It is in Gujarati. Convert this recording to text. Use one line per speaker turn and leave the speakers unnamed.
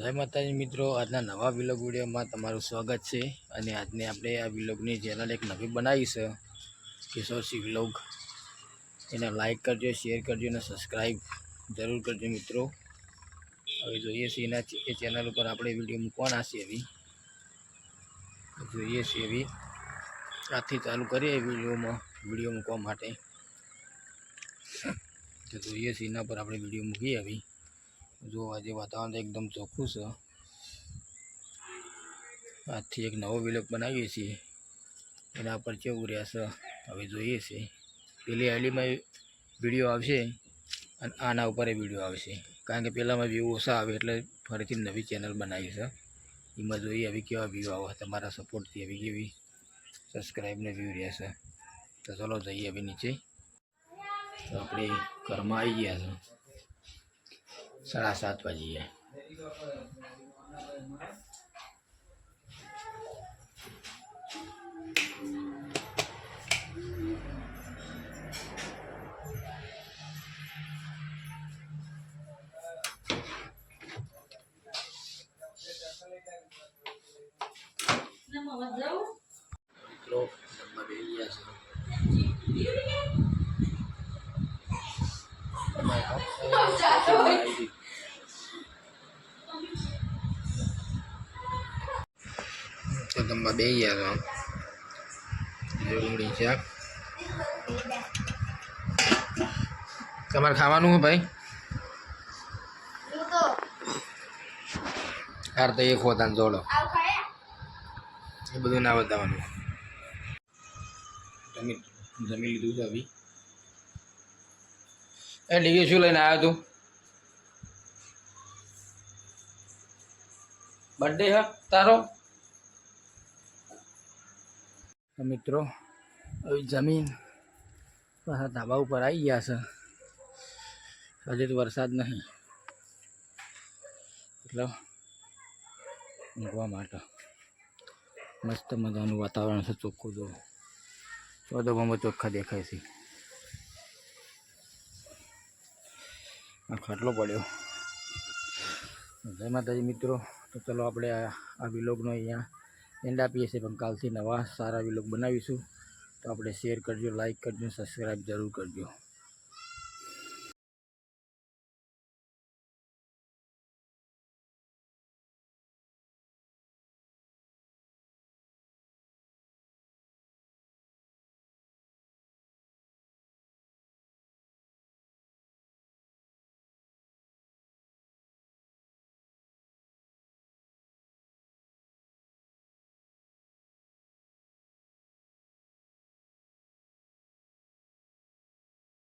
જય માતાજી મિત્રો. આજના નવા વિલોગ વિડીયોમાં તમારું સ્વાગત છે. અને આજને આપણે આ વિલોગની ચેનલ એક નવી બનાવી છે કિશોરસિંહ વિલોગ એને લાઈક કરજો શેર કરજો અને સબસ્ક્રાઈબ જરૂર કરજો મિત્રો. હવે જોઈએ છીએ એના એ ચેનલ ઉપર આપણે વીડિયો મૂકવાના છે એવી. જોઈએ છીએ એવી. આજથી ચાલુ કરીએ વિડીયોમાં વીડિયો મૂકવા માટે. તો જોઈએ છીએ એના પર આપણે વીડિયો મૂકીએ એવી. જો આજે વાતાવરણ એકદમ ચોખ્ખું છે. આજથી એક નવો વિલોક બનાવીએ છીએ. એના પર કેવું રહેશે, હવે જોઈએ છીએ. પેલી આઈડીમાં વીડિયો આવશે અને આના ઉપર એ વીડિયો આવશે. કારણ કે પહેલાંમાં વ્યૂ ઓછા આવે એટલે ફરીથી નવી ચેનલ બનાવી છે. એમાં જોઈએ હવે કેવા વ્યૂ આવે, તમારા સપોર્ટથી હવે કેવી સબસ્ક્રાઈબને વ્યૂ રહેશે. તો ચલો જઈએ હવે નીચે. આપણે ઘરમાં આવી ગયા છે. સાડા સાત વાગીએ મિત્રો જમવા બેસી ગયા છે. તો તમે બે ગયા છો ડુંગળી શાક તમારે ખાવાનું છે ભાઈ? યાર તો એક હોતા જોડો. એ બધું ના બતાવવાનું. જમી જમી લીધું છે અભી? એ ડીગી શું લઈને આવ્યો તું? બર્થડે હે તારો? તો મિત્રો હવે જમીન પાછા ધાબા ઉપર આવી ગયા છે. હજી તો વરસાદ નહીં. એટલે મૂકવા માટે મસ્ત મજાનું વાતાવરણ છે ચોખ્ખું જો. ચોદો બમો ચોખ્ખા દેખાય છે. આ ખાટલો પડ્યો. જય માતાજી મિત્રો, તો ચલો આપણે આ વિલોગનો અહીંયા એન્ડ આપીએ છીએ પણ કાલથી નવા સારા વિલોગ બનાવીશું. તો આપણે શેર કરજો લાઇક કરજો સબસ્ક્રાઈબ જરૂર કરજો.